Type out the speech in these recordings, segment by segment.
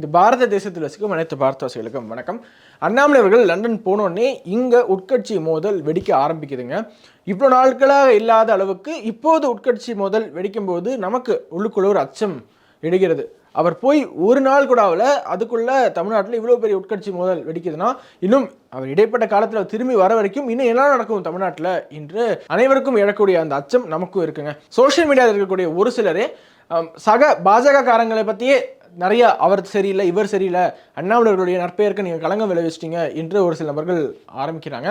இந்த பாரத தேசத்தில் வசிக்கும் அனைத்து பாரதவாசிகளுக்கும் வணக்கம். அண்ணாமலை அவர்கள் லண்டன் போனோடனே இங்கே உட்கட்சி மோதல் வெடிக்க ஆரம்பிக்குதுங்க. இவ்வளோ நாட்களாக இல்லாத அளவுக்கு இப்போது உட்கட்சி மோதல் வெடிக்கும் போது நமக்கு உள்ளுக்குள்ள ஒரு அச்சம் எடுகிறது அவர் போய் ஒரு நாள் கூட ஆகல. அதுக்குள்ளே தமிழ்நாட்டில் இவ்வளோ பெரிய உட்கட்சி மோதல் வெடிக்குதுன்னா இன்னும் அவர் இடைப்பட்ட காலத்தில் திரும்பி வர வரைக்கும் இன்னும் என்ன நடக்கும் தமிழ்நாட்டில் என்று அனைவருக்கும் எழக்கூடிய அந்த அச்சம் நமக்கும் இருக்குங்க. சோஷியல் மீடியாவில் இருக்கக்கூடிய ஒரு சிலரே சக பாஜக காரங்களை பற்றியே நிறைய அவர் சரியில்லை இவர் சரியில்லை அண்ணாமலைகளுடைய நற்பெயருக்கு நீங்கள் களங்கம் விளைவிச்சிட்டீங்க என்று ஒரு சில நபர்கள் ஆரம்பிக்கிறாங்க.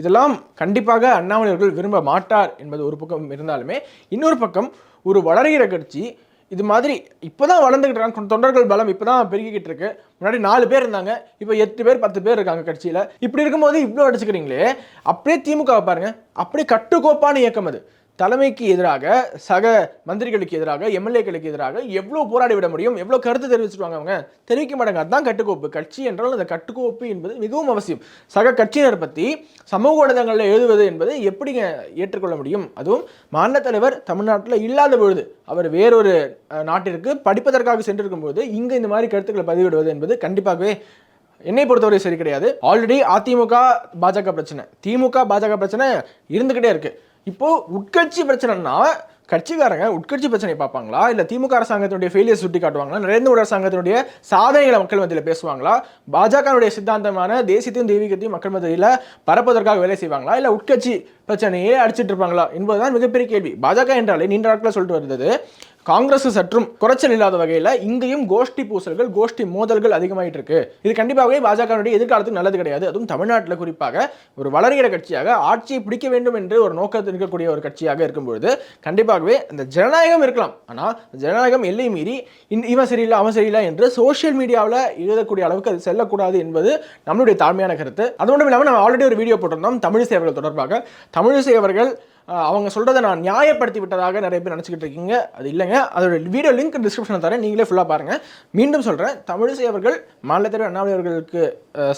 இதெல்லாம் கண்டிப்பாக அண்ணாமலையர்கள் விரும்ப மாட்டார் என்பது ஒரு பக்கம் இருந்தாலுமே இன்னொரு பக்கம் ஒரு வளர்கிற கட்சி இது மாதிரி இப்போ தான் வளர்ந்துக்கிட்டு இருக்காங்க. தொண்டர்கள் பலம் இப்போதான் பெருகிக்கிட்டு இருக்கு. முன்னாடி நாலு பேர் இருந்தாங்க. இப்போ எட்டு பேர் பத்து பேர் இருக்காங்க கட்சியில். இப்படி இருக்கும்போது இவ்வளோ அடிச்சுக்கிறீங்களே. அப்படியே திமுக பாருங்க. அப்படியே கட்டுக்கோப்பான இயக்கம் அது. தலைமைக்கு எதிராக சக மந்திரிகளுக்கு எதிராக எம்எல்ஏக்களுக்கு எதிராக எவ்வளோ போராடி விட முடியும் எவ்வளோ கருத்து தெரிவிச்சிருவாங்க அவங்க தெரிவிக்க மாட்டாங்க. அதுதான் கட்டுக்கோப்பு. கட்சி என்றால் அந்த கட்டுக்கோப்பு என்பது மிகவும் அவசியம். சக கட்சியினர் பற்றி சமூக ஊடகங்களில் எழுதுவது என்பது எப்படிங்க ஏற்றுக்கொள்ள முடியும்? அதுவும் மாநில தலைவர் தமிழ்நாட்டில் இல்லாத பொழுது அவர் வேறொரு நாட்டிற்கு படிப்பதற்காக சென்றிருக்கும் போது இங்கே இந்த மாதிரி கருத்துக்களை பதிவிடுவது என்பது கண்டிப்பாகவே என்னை பொறுத்தவரை சரி கிடையாது. ஆல்ரெடி அதிமுக பாஜக பிரச்சனை. திமுக பாஜக பிரச்சனை இருந்துக்கிட்டே இருக்குது இப்போ உட்கட்சி பிரச்சனைனா கட்சிக்காரங்க உட்கட்சி பிரச்சனை பார்ப்பாங்களா? இல்ல திமுக அரசாங்கத்தினுடைய ஃபெயிலியர் சுட்டி காட்டுவாங்களா? நரேந்திர மோடி அரசாங்கத்தினுடைய சாதனைகளை மக்கள் மத்தியில் பேசுவாங்களா? பாஜகவுடைய சித்தாந்தமான தேசியத்தையும் தெய்வீகத்தையும் மக்கள் மத்தியில் பரப்பதற்காக வேலை செய்வாங்களா? இல்ல உட்கட்சி பிரச்சனையே அடிச்சிட்டு இருப்பாங்களா? என்பதுதான் மிகப்பெரிய கேள்வி. பாஜக என்றாலே நீண்ட நாட்களில் சொல்லிட்டு வருது காங்கிரஸ் சற்றும் குறைச்சல் இல்லாத வகையில் இங்கேயும் கோஷ்டி பூசல்கள் கோஷ்டி மோதல்கள் அதிகமாயிட்டு இருக்கு. இது கண்டிப்பாகவே பாஜகவுடைய எதிர்காலத்துக்கு நல்லது கிடையாது. அதுவும் தமிழ்நாட்டில் குறிப்பாக ஒரு வளர்கிற கட்சியாக ஆட்சியை பிடிக்க வேண்டும் என்று ஒரு நோக்கத்தில் இருக்கக்கூடிய ஒரு கட்சியாக இருக்கும்பொழுது கண்டிப்பாகவே இந்த ஜனநாயகம் இருக்கலாம். ஆனால் ஜனநாயகம் எல்லை மீறி இவன் சரியில்லை அவன் சரியில்லை என்று சோஷியல் மீடியாவில் எழுதக்கூடிய அளவுக்கு அது செல்லக்கூடாது என்பது நம்மளுடைய தாழ்மையான கருத்து. அது மட்டும் இல்லாமல் நம்ம ஆல்ரெடி ஒரு வீடியோ போட்டிருந்தோம் தமிழிசை அவர்கள் தொடர்பாக. தமிழிசை அவர்கள் அவங்க சொல்கிறத நான் நியாயப்படுத்தி விட்டதாக நிறைய பேர் நினச்சிக்கிட்டு இருக்கீங்க. அது இல்லைங்க. அதோட வீடியோ லிங்க் டிஸ்கிரிப்ஷனில் தரேன். நீங்களே ஃபுல்லாக பாருங்கள் மீண்டும் சொல்கிறேன் தமிழிசை அவர்கள் மாநிலத்தலைவர் அண்ணாமலை அவர்களுக்கு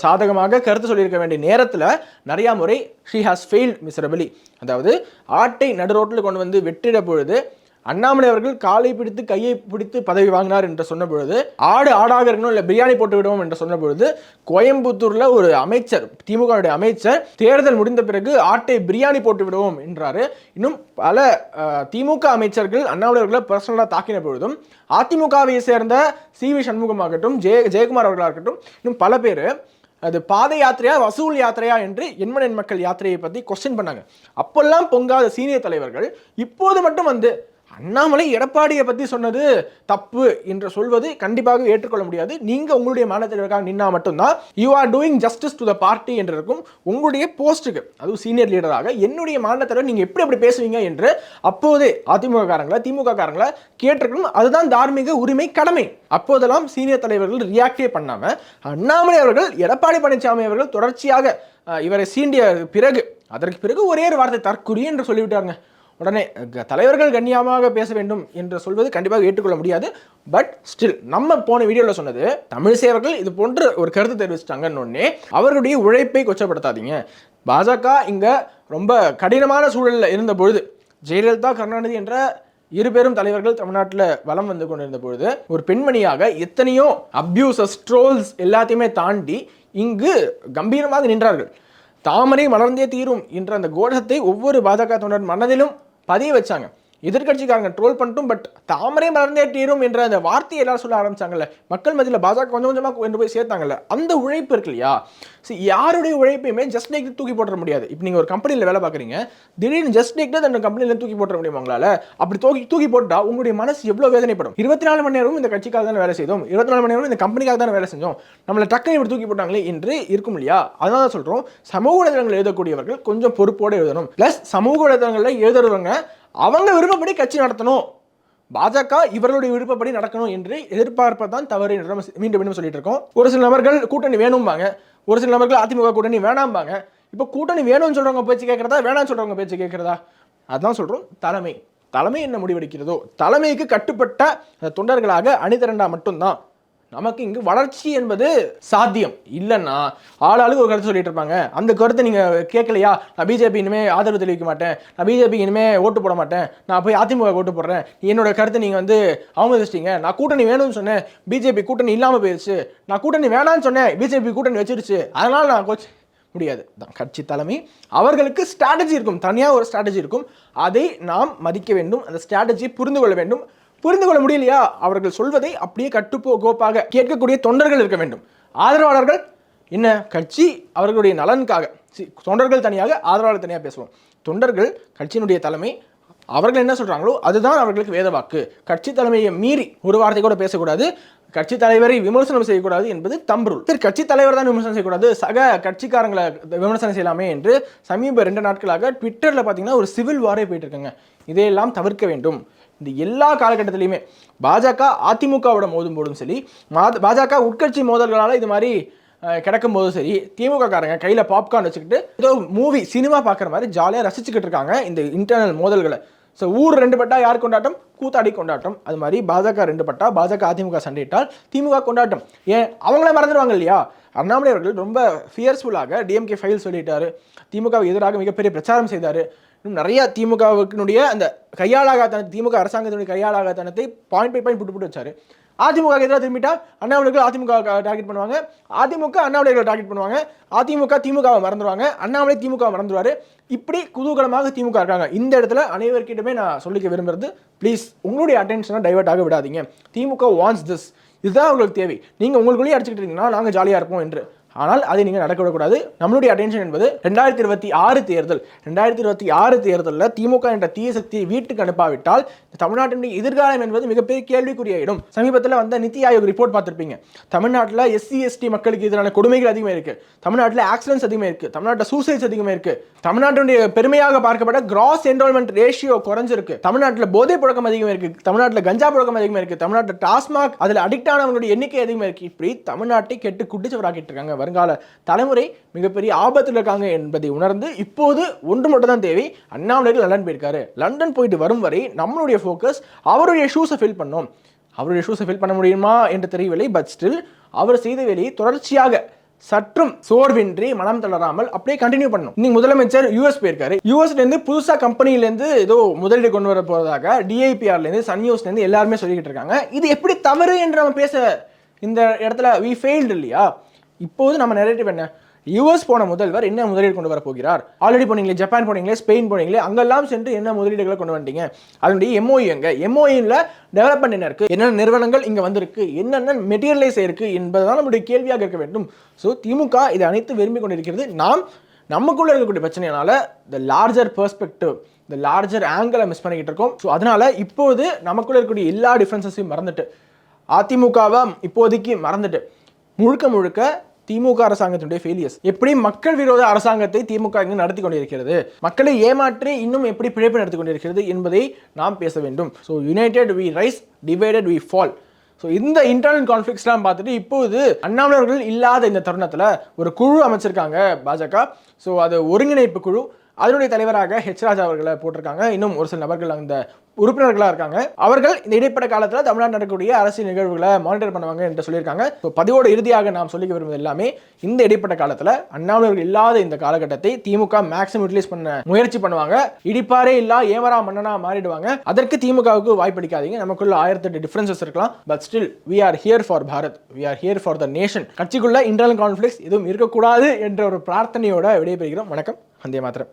சாதகமாக கருத்து சொல்லியிருக்க வேண்டிய நேரத்தில் நிறையா முறை ஷீ ஹாஸ் ஃபெயில்ட் மிஸ்ரபிளி அதாவது ஆட்டை நடு ரோட்டில் கொண்டு வந்து வெட்டிட பொழுது அண்ணாமலை அவர்கள் காலை பிடித்து கையை பிடித்து பதவி வாங்கினார் என்று சொன்ன பொழுது ஆடு ஆடாக இருக்கணும் இல்லை பிரியாணி போட்டு விடுவோம் என்று சொன்ன பொழுது கோயம்புத்தூர்ல ஒரு அமைச்சர் திமுக அமைச்சர் தேர்தல் முடிந்த பிறகு ஆட்டை பிரியாணி போட்டு விடுவோம் என்றாரு. இன்னும் பல திமுக அமைச்சர்கள் அண்ணாமலை அவர்களை பர்சனலாக தாக்கின பொழுதும் அதிமுகவை சேர்ந்த சி வி சண்முகமாகட்டும் ஜெய ஜெயக்குமார் அவர்களாக இருக்கட்டும் இன்னும் பல பேர் அது பாத யாத்திரையா வசூல் யாத்திரையா என்று எண்மனன் மக்கள் யாத்திரையை பற்றி கொஸ்டின் பண்ணாங்க. அப்பெல்லாம் பொங்காத சீனியர் தலைவர்கள் இப்போது மட்டும் வந்து அண்ணாமலை எடப்பாடியை பற்றி சொன்னது தப்பு என்று சொல்வது கண்டிப்பாக ஏற்றுக்கொள்ள முடியாது. நீங்கள் உங்களுடைய மாநில நின்னா மட்டும்தான் you are doing justice to the party என்று இருக்கும் உங்களுடைய போஸ்ட்டுக்கு அதுவும் சீனியர் லீடராக என்னுடைய மாநிலத்தில் நீங்கள் எப்படி எப்படி அப்படி பேசுவீங்க என்று அப்போதே அதிமுக காரங்களை திமுக காரங்களை கேட்டிருக்கணும். அதுதான் தார்மீக உரிமை கடமை. அப்போதெல்லாம் சீனியர் தலைவர்கள் ரியாக்டே பண்ணாமல் அண்ணாமலை அவர்கள் எடப்பாடி பழனிசாமி அவர்கள் தொடர்ச்சியாக இவரை சீண்டிய பிறகு அதற்கு பிறகு ஒரே ஒரு வார்த்தை தற்குறி என்று சொல்லிவிட்டாங்க உடனே க- தலைவர்கள் கண்ணியமாக பேச வேண்டும் என்று சொல்வது கண்டிப்பாக ஏற்றுக்கொள்ள முடியாது. பட் ஸ்டில் நம்ம போன வீடியோவில் சொன்னது தமிழ் சேவர்கள் இது போன்ற ஒரு கருத்து தெரிவிச்சிட்டாங்கன்னு அவர்களுடைய உழைப்பை கொச்சப்படுத்தாதீங்க. பாஜக இங்க ரொம்ப கடினமான சூழலில் இருந்த பொழுது ஜெயலலிதா கருணாநிதி என்ற இரு பெரும் தலைவர்கள் தமிழ்நாட்டில் வலம் வந்து கொண்டிருந்த பொழுது ஒரு பெண்மணியாக எத்தனையோ அப்யூசஸ் ட்ரோல்ஸ் எல்லாத்தையுமே தாண்டி இங்கு கம்பீரமாக நின்றார்கள். தாமரை மலர்ந்தே தீரும் என்ற அந்த கோஷத்தை ஒவ்வொரு பாஜக தொண்டர் மனதிலும் பதிய வச்சாங்க. எதிர்க்கட்சிக்காரங்க ட்ரோல் பண்ணிட்டும் பட் தாமரை மலர்ந்தே தீரும் என்ற அந்த வார்த்தையை எல்லாரும் சொல்ல ஆரம்பிச்சாங்கல்ல. மக்கள் மத்தியில் பாஜக கொஞ்சம் கொஞ்சமாக கொண்டு போய் சேர்த்தாங்கல்ல. அந்த உழைப்பு இருக்கு இல்லையா? யாருடைய உழைப்பையுமே ஜஸ்ட் லைக் தூக்கி போட்டுற முடியாது. இப்போ நீங்கள் ஒரு கம்பெனியில் வேலை பார்க்குறீங்க திடீர்னு ஜஸ்ட் லைக் அந்த கம்பெனியில் தூக்கி போட்டுற முடியுமா உங்களால்? அப்படி தூக்கி தூக்கி போட்டா உங்களுடைய மனசு எவ்வளோ வேதனைப்படும்? இருபத்தி நாலு மணி நேரமும் இந்த கட்சிக்காக தானே வேலை செய்தோம். இருபத்தி நாலு மணி நேரமும் இந்த கம்பெனிக்காக தானே வேலை செஞ்சோம். நம்மளை டக்குனு இப்படி தூக்கி போட்டாங்களே என்று இருக்கும் இல்லையா? அதனால தான் சொல்கிறோம் சமூக வலைதளங்கள் எழுதக்கூடியவர்கள் கொஞ்சம் பொறுப்போடு எழுதணும். ப்ளஸ் சமூக வலைதளங்களில் எழுதுறவங்க அவங்க விருப்பப்படி கட்சி நடத்தணும். பாஜக இவர்களுடைய விருப்பப்படி நடக்கணும் என்று எதிர்பார்ப்பதான் தவறு என்று நம்ம மீண்டும் மீண்டும் சொல்லிட்டு இருக்கோம். ஒரு சில நபர்கள் கூட்டணி வேணும்பாங்க. ஒரு சில நபர்கள் அதிமுக கூட்டணி வேணாம்பாங்க. இப்போ கூட்டணி வேணும்னு சொல்றவங்க பேச்சு கேட்கறதா? வேணாம்னு சொல்றவங்க பேச்சு கேட்கறதா? அதான் சொல்றோம். தலைமை. தலைமை என்ன முடிவெடுக்கிறதோ? தலைமைக்கு கட்டுப்பட்ட தொண்டர்களாக அணிதிரண்டா மட்டும்தான். நமக்கு இங்கு வளர்ச்சி என்பது சாத்தியம். இல்லைன்னா ஆளாளுக்கு ஒரு கருத்து சொல்லிட்டு இருப்பாங்க. அந்த கருத்தை நீங்கள் கேட்கலையா? நான் பிஜேபி இனிமே ஆதரவு தெரிவிக்க மாட்டேன். நான் பிஜேபி இனிமே ஓட்டு போட மாட்டேன். நான் போய் அதிமுக ஓட்டு போடுறேன். என்னோட கருத்தை நீங்கள் வந்து அவமதிச்சிட்டீங்க நான் கூட்டணி வேணும்னு சொன்னேன். பிஜேபி கூட்டணி இல்லாமல் போயிடுச்சு நான் கூட்டணி வேணாம்னு சொன்னேன். பிஜேபி கூட்டணி வச்சிருச்சு. அதனால நான் கோச் முடியாது. தான் கட்சி தலைமை அவர்களுக்கு ஸ்ட்ராட்டஜி இருக்கும். தனியாக ஒரு ஸ்ட்ராட்டஜி இருக்கும். அதை நாம் மதிக்க வேண்டும். அந்த ஸ்ட்ராட்டஜியை புரிந்து கொள்ள வேண்டும். புரிந்து கொள்ள முடியலையா? அவர்கள் சொல்வதை அப்படியே கட்டுப்போ கோப்பாக கேட்கக்கூடிய தொண்டர்கள் இருக்க வேண்டும். ஆதரவாளர்கள் என்ன கட்சி அவர்களுடைய நலனுக்காக. சி, தொண்டர்கள் தனியாக ஆதரவாளர் தனியாக பேசுவோம். தொண்டர்கள் கட்சியினுடைய தலைமை அவர்கள் என்ன சொல்கிறாங்களோ அதுதான் அவர்களுக்கு வேத வாக்கு. கட்சி தலைமையை மீறி ஒரு வார்த்தை கூட பேசக்கூடாது. கட்சி தலைவரை விமர்சனம் செய்யக்கூடாது என்பது தம்புருள் சரி கட்சி தலைவர் தான் விமர்சனம் செய்யக்கூடாது. சக கட்சிக்காரங்களை விமர்சனம் செய்யலாமே என்று சமீப ரெண்டு நாட்களாக ட்விட்டரில் பார்த்தீங்கன்னா ஒரு சிவில் வாரே போயிட்டு இருக்குங்க. இதையெல்லாம் தவிர்க்க வேண்டும். இந்த எல்லா காலகட்டத்திலையுமே பாஜக அதிமுகவோட மோதும் போதும் சரி பாஜக உட்கட்சி மோதல்களால் இது மாதிரி கிடக்கும் போதும் சரி திமுக காரங்க கையில் பாப்கார்ன் வச்சுக்கிட்டு ஏதோ மூவி சினிமா பார்க்குற மாதிரி ஜாலியாக ரசிச்சுக்கிட்டு இருக்காங்க இந்த இன்டர்னல் மோதல்களை. ஸோ ஊர் ரெண்டு பட்டா யார் கொண்டாட்டம்? கூத்தாடி கொண்டாட்டம். அது மாதிரி பாஜக ரெண்டு பட்டா பாஜக அதிமுக சண்டையிட்டால் திமுக கொண்டாட்டம். ஏன்? அவங்களே மறந்துடுவாங்க இல்லையா? அண்ணாமலை அவர்கள் ரொம்ப ஃபியர்ஸ்ஃபுல்லாக டிஎம்கே ஃபைல் சொல்லிட்டார். திமுகவுக்கு எதிராக மிகப்பெரிய பிரச்சாரம் செய்தார். இன்னும் நிறைய திமுகவுக்குனுடைய அந்த கையாளாகாத்தன திமுக அரசாங்கத்தினுடைய கையாளாகத்தனத்தை பாயிண்ட் பை பாயிண்ட் புட்டு புட்டு வச்சார். அதிமுக எதிராக திரும்பிட்டா அண்ணாமலைகள் அதிமுக டார்கெட் பண்ணுவாங்க. அதிமுக அண்ணாமலைகளை டார்கெட் பண்ணுவாங்க. அதிமுக திமுகவை மறந்துடுவாங்க அண்ணாமலை திமுக மறந்துடுவாரு இப்படி குதூகலமாக திமுக இருக்காங்க. இந்த இடத்துல அனைவருக்கிட்டமே நான் சொல்லிக்க விரும்புறது ப்ளீஸ் உங்களுடைய அட்டென்ஷனை டைவர்ட் ஆக விடாதீங்க. திமுக வாண்ட்ஸ் திஸ் இதுதான் உங்களுக்கு தேவை. நீங்கள் உங்களுக்குள்ளேயே அடிச்சுக்கிட்டு இருக்கீங்கன்னா நாங்கள் ஜாலியாக இருப்போம் என்று. ஆனால் அதை நீங்கள் நடக்க விடக்கூடாது நம்மளுடைய அட்டென்ஷன் என்பது ரெண்டாயிரத்தி இருபத்தி ஆறு தேர்தல். ரெண்டாயிரத்தி இருபத்தி ஆறு தேர்தலில் திமுக என்ற தீய சக்தியை வீட்டுக்கு அனுப்பாவிட்டால் தமிழ்நாட்டினுடைய எதிர்காலம் என்பது மிகப்பெரிய கேள்விக்குறியாயிடும் சமீபத்தில் வந்த நித்தி ஆயோக் ரிப்போர்ட் பார்த்துருப்பீங்க. தமிழ்நாட்டில் எஸ்சி எஸ்டி மக்களுக்கு எதிரான கொடுமைகள் அதிகமாக இருக்குது தமிழ்நாட்டில் ஆக்சிடென்ட்ஸ் அதிகமாக இருக்குது தமிழ்நாட்டில் சூசைட்ஸ் அதிகமாக இருக்குது தமிழ்நாட்டினுடைய பெருமையாக பார்க்கப்பட்ட கிராஸ் என்ரோல்மெண்ட் ரேஷியோ குறைஞ்சிருக்கு. தமிழ்நாட்டில் போதை புழக்கம் அதிகமாக இருக்குது தமிழ்நாட்டில் கஞ்சா புழக்கம் அதிகமாக இருக்குது தமிழ்நாட்டில் டாஸ்மாக் அதில் அடிக்ட் ஆனவங்களுடைய எண்ணிக்கை அதிகமாக இருக்குது இப்படி தமிழ்நாட்டை கெட்டு குட்டிச்சவராக்கிட்டு இருக்காங்க. வருங்கால தலைமுறை மிகப்பெரிய ஆபத்தில் இருக்காங்க என்பதை உணர்ந்து இப்போது ஒன்று மட்டும் தான் தேவை. அண்ணாமலைகள் லண்டன் போயிருக்காரு. லண்டன் போயிட்டு வரும் வரை நம்மளுடைய ஃபோக்கஸ் அவருடைய ஷூஸை ஃபில் பண்ணோம். அவருடைய ஷூஸை ஃபில் பண்ண முடியுமா என்று தெரியவில்லை பட் ஸ்டில் அவர் செய்த வேலையை தொடர்ச்சியாக சற்றும் சோர்வின்றி மனம் தளராமல் அப்படியே கண்டினியூ பண்ணணும் இன்னைக்கு முதலமைச்சர் யூஎஸ் போயிருக்காரு. யூஎஸ்ல இருந்து புதுசா கம்பெனில இருந்து ஏதோ முதலீடு கொண்டு வர போறதாக டிஐபிஆர்ல இருந்து சன் நியூஸ்ல இருந்து எல்லாருமே சொல்லிக்கிட்டு இருக்காங்க. இது எப்படி தவறு என்று நம்ம பேச இந்த இடத்துல வி ஃபெயில்டு இல்லையா? இப்போது நம்ம நெரேட்டிவ் என்ன? யூஎஸ் போன முதல்வர் என்ன முதலீடு கொண்டு வர போகிறார்? ஆல்ரெடி போனீங்களே ஜப்பான் போனீங்களே ஸ்பெயின் போனீங்களே அங்கெல்லாம் சென்று என்ன முதலீடுகளை கொண்டு வந்துட்டீங்க? அதனுடைய எம்ஓஇ எங்க? எம்ஓஇல டெவலப்மெண்ட் என்ன இருக்கு? என்னென்ன நிறுவனங்கள் இங்க வந்திருக்கு? என்னென்ன மெட்டீரியலைஸ் இருக்கு என்பதுதான் நம்முடைய கேள்வியாக இருக்க வேண்டும். ஸோ திமுக இது அனைத்து விரும்பி கொண்டிருக்கிறது. நாம் நமக்குள்ள இருக்கக்கூடிய பிரச்சனையினால த லார்ஜர் பெர்ஸ்பெக்டிவ் இந்த லார்ஜர் ஆங்கிளை மிஸ் பண்ணிக்கிட்டு இருக்கோம். ஸோ அதனால இப்போது நமக்குள்ள இருக்கக்கூடிய எல்லா டிஃப்ரென்சஸையும் மறந்துட்டு அதிமுகவை இப்போதைக்கு மறந்துட்டு முழுக்க முழுக்க திமுக அரசாங்கத்தினுடைய ஃபெயிலியர்ஸ் எப்படி மக்கள் விரோத அரசாங்கத்தை திமுக இங்கு நடத்தி கொண்டிருக்கிறது. மக்களை ஏமாற்றி இன்னும் எப்படி பிழைப்பு நடத்தி கொண்டிருக்கிறது என்பதை நாம் பேச வேண்டும். So united we rise divided we fall so இந்த இன்டர்னல் கான்ஃப்ளிக்ஸ்லாம் பார்த்துட்டு இப்போது அண்ணாமலர்கள் இல்லாத இந்த தருணத்தில் ஒரு குழு அமைச்சிருக்காங்க பாஜக. ஸோ அது ஒருங்கிணைப்பு குழு. அதனுடைய தலைவராக ஹெச் ராஜா அவர்களை போட்டிருக்காங்க. இன்னும் ஒரு சில நபர்கள் அந்த உறுப்பினர்களாக இருக்காங்க. அவர்கள் இந்த இடைப்பட்ட காலத்தில் தமிழ்நாடு நடக்கக்கூடிய அரசியல் நிகழ்வுகளை மானிட்டர் பண்ணுவாங்க என்று சொல்லியிருக்காங்க. ஸோ பதிவோடு இறுதியாக நாம் சொல்லிக்க விரும்புவது எல்லாமே இந்த இடைப்பட்ட காலத்தில் அண்ணாமலர்கள் இல்லாத இந்த காலகட்டத்தை திமுக மேக்ஸிமம் யூட்டிலைஸ் பண்ண முயற்சி பண்ணுவாங்க. இடிப்பாரே இல்லா ஏமரா மன்னனா மாறிடுவாங்க. அதற்கு திமுகவுக்கு வாய்ப்பளிக்காதீங்க நமக்குள்ள ஆயிரத்தெட்டு டிஃபரன்சஸ் இருக்கலாம். But still we are here for Bharat we are here for the nation கட்சிக்குள்ள இன்டர்னல் கான்ஃப்ளிக்ஸ் எதுவும் இருக்கக்கூடாது என்ற ஒரு பிரார்த்தனையோட விடைபெறுகிறோம். வணக்கம். வந்தே மாத்திரம்